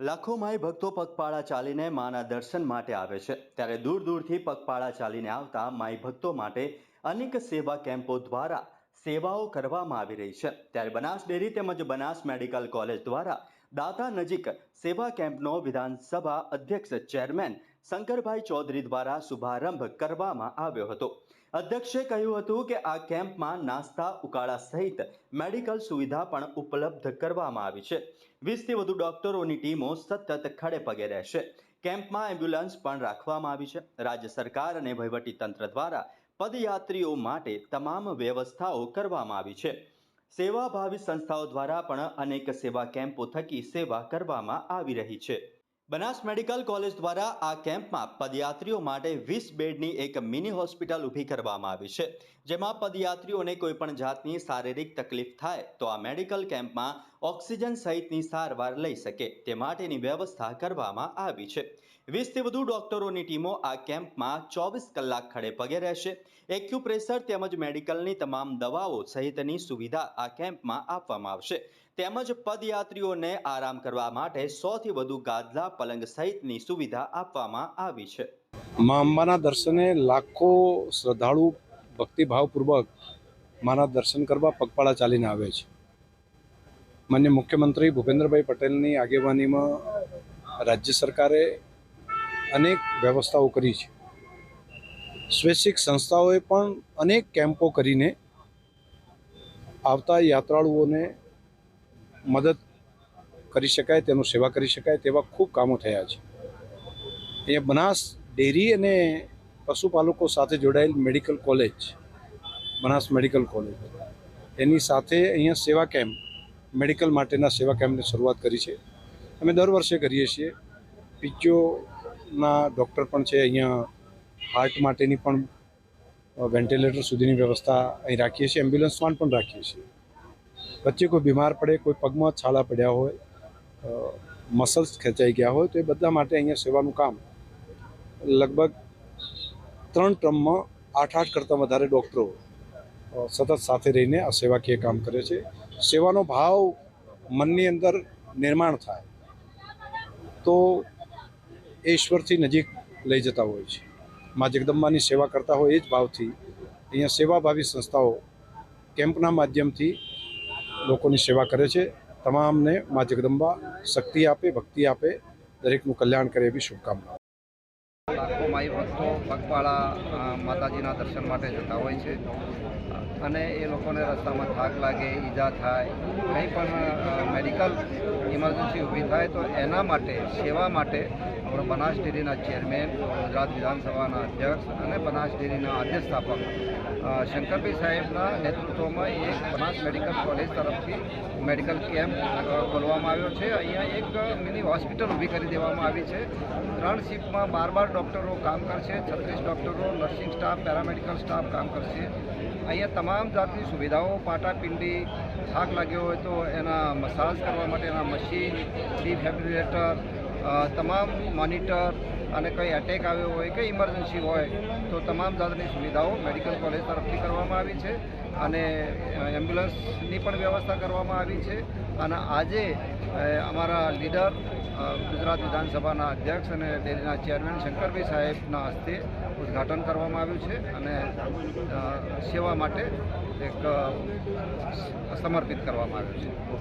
લાખો માય ભક્તો પગપાળા ચાલીને માના દર્શન માટે આવે છે. ત્યારે દૂર દૂરથી પગપાળા ચાલીને આવતા માય ભક્તો માટે અનેક સેવા કેમ્પો દ્વારા સેવાઓ કરવામાં આવી રહી છે. ત્યારે બનાસ ડેરી તેમજ બનાસ મેડિકલ કોલેજ દ્વારા દાતા નજીક સેવા કેમ્પનો વિધાનસભા અધ્યક્ષ ચેરમેન શંકરભાઈ ચૌધરી દ્વારા શુભારંભ કરવામાં આવ્યો હતો. અધ્યક્ષે કહ્યું હતું કે આ કેમ્પમાં નાસ્તા, ઉકાળા સહિત મેડિકલ સુવિધા પણ ઉપલબ્ધ કરવામાં આવી છે. વીસથી વધુ ડોક્ટરોની ટીમો સતત ખડે પગે રહેશે. કેમ્પમાં એમ્બ્યુલન્સ પણ રાખવામાં આવી છે. રાજ્ય સરકાર અને તંત્ર દ્વારા પદયાત્રીઓ માટે તમામ વ્યવસ્થાઓ કરવામાં આવી છે. સેવાભાવી સંસ્થાઓ દ્વારા પણ અનેક સેવા કેમ્પો થકી સેવા કરવામાં આવી રહી છે. બનાસ મેડિકલ કોલેજ દ્વારા આ કેમ્પમાં પદયાત્રીઓ માટે વીસ બેડની એક મિની હોસ્પિટલ ઊભી કરવામાં આવી છે. જેમાં પદયાત્રીઓને કોઈ પણ જાતની શારીરિક તકલીફ થાય તો આ મેડિકલ કેમ્પમાં ઓક્સિજન સહિતની સારવાર લઈ શકે તે માટેની વ્યવસ્થા કરવામાં આવી છે. વીસથી વધુ ડોક્ટરોની ટીમો આ કેમ્પમાં ચોવીસ કલાક ખડે પગે રહેશે. એક્યુપ્રેશર તેમજ મેડિકલની તમામ દવાઓ સહિતની સુવિધા આ કેમ્પમાં આપવામાં આવશે. તેમજ પદયાત્રીઓને આરામ કરવા માટે સોથી વધુ ગાદલા પલંગ સહિતની સુવિધા આપવામાં આવી છે. મા અંબાના દર્શને લાખો શ્રદ્ધાળુ ભક્તિભાવપૂર્વક માના દર્શન કરવા પગપાળા ચાલીને આવે છે. માન્ય મુખ્યમંત્રી ભૂપેન્દ્રભાઈ પટેલની આગેવાનીમાં રાજ્ય સરકારે અનેક વ્યવસ્થાઓ કરી છે. સ્વૈચ્છિક સંસ્થાઓએ પણ અનેક કેમ્પો કરીને આવતા યાત્રાળુઓને મદદ કરી શકાય, તેનું સેવા કરી શકાય તેવા ખૂબ કામો થયા છે. અહીંયા બનાસ ડેરી અને પશુપાલકો સાથે જોડાયેલ medical college, Banas medical college. એની સાથે અહીંયા સેવા કેમ્પ, મેડિકલ માટેના સેવા કેમ્પની શરૂઆત કરી છે. અમે દર વર્ષે કરીએ છીએ. પીચોના ડૉક્ટર પણ છે, અહીંયા હાર્ટ માટેની પણ વેન્ટિલેટર સુધીની વ્યવસ્થા અહીં રાખીએ છીએ. એમ્બ્યુલન્સ વાન પણ રાખીએ છીએ. વચ્ચે કોઈ બીમાર પડે કોઈ પગમાં છાલા પડ્યા હોય મસલ્સ ખેંચાઈ ગયા હોય તો એ બધા માટે અહીંયા સેવાનું કામ લગભગ ત્રણ ટર્મમાં આઠ આઠ કરતાં વધારે ડૉક્ટરો સતત સાથે રહીને આ સેવાકીય કામ કરે છે સેવાનો ભાવ મનની અંદર નિર્માણ થાય તો એ ઈશ્વરથી નજીક લઈ જતા હોય છે મા જગદંબાની સેવા કરતા હોય એ જ ભાવથી અહીંયા સેવાભાવી સંસ્થાઓ કેમ્પના માધ્યમથી લોકોની સેવા કરે છે. તમામને મા જગદંબા શક્તિ આપે, ભક્તિ આપે, દરેકનું કલ્યાણ કરે એવી માઈ ભક્તો પગપાળા માતાજીના દર્શન માટે જતા હોય છે. અને એ લોકોને રસ્તામાં થાક લાગે, ઈજા થાય, કંઈ પણ મેડિકલ ઇમરજન્સી ઊભી થાય તો એના માટે, સેવા માટે આપણે બનાસ ડેરીના ચેરમેન, ગુજરાત વિધાનસભાના અધ્યક્ષ અને બનાસ ડેરીના આદ્ય સ્થાપક શંકરભાઈ સાહેબના નેતૃત્વમાં એક બનાસ મેડિકલ કોલેજ તરફથી મેડિકલ કેમ્પ ખોલવામાં આવ્યો છે. અહીંયા એક મિની હોસ્પિટલ ઊભી કરી દેવામાં આવી છે. ત્રણ શિફ્ટમાં બાર બાર ડૉક્ટરો કામ કરશે. છત્રીસ ડૉક્ટરો નર્સિંગ સ્ટાફ પેરામેડિકલ સ્ટાફ કામ કરશે. અહીંયા તમામ જાતની સુવિધાઓ, પાટાપિંડી, થાક લાગ્યો હોય તો એના મસાજ કરવા માટેના મશીન ડિફેબ્રિલેટર તમામ મોનિટર અને કંઈ એટેક આવ્યો હોય કે ઇમરજન્સી હોય, તો તમામ જાતની સુવિધાઓ મેડિકલ કોલેજ તરફથી કરવામાં આવી છે. અને એમ્બ્યુલન્સની પણ વ્યવસ્થા કરવામાં આવી છે. અને આજે અમારા લીડર ગુજરાત વિધાનસભાના અધ્યક્ષ અને ડેરીના ચેરમેન શંકરભાઈ સાહેબના હસ્તે ઉદ્ઘાટન કરવામાં આવ્યું છે અને સેવા માટે એક સમર્પિત કરવામાં આવ્યું છે.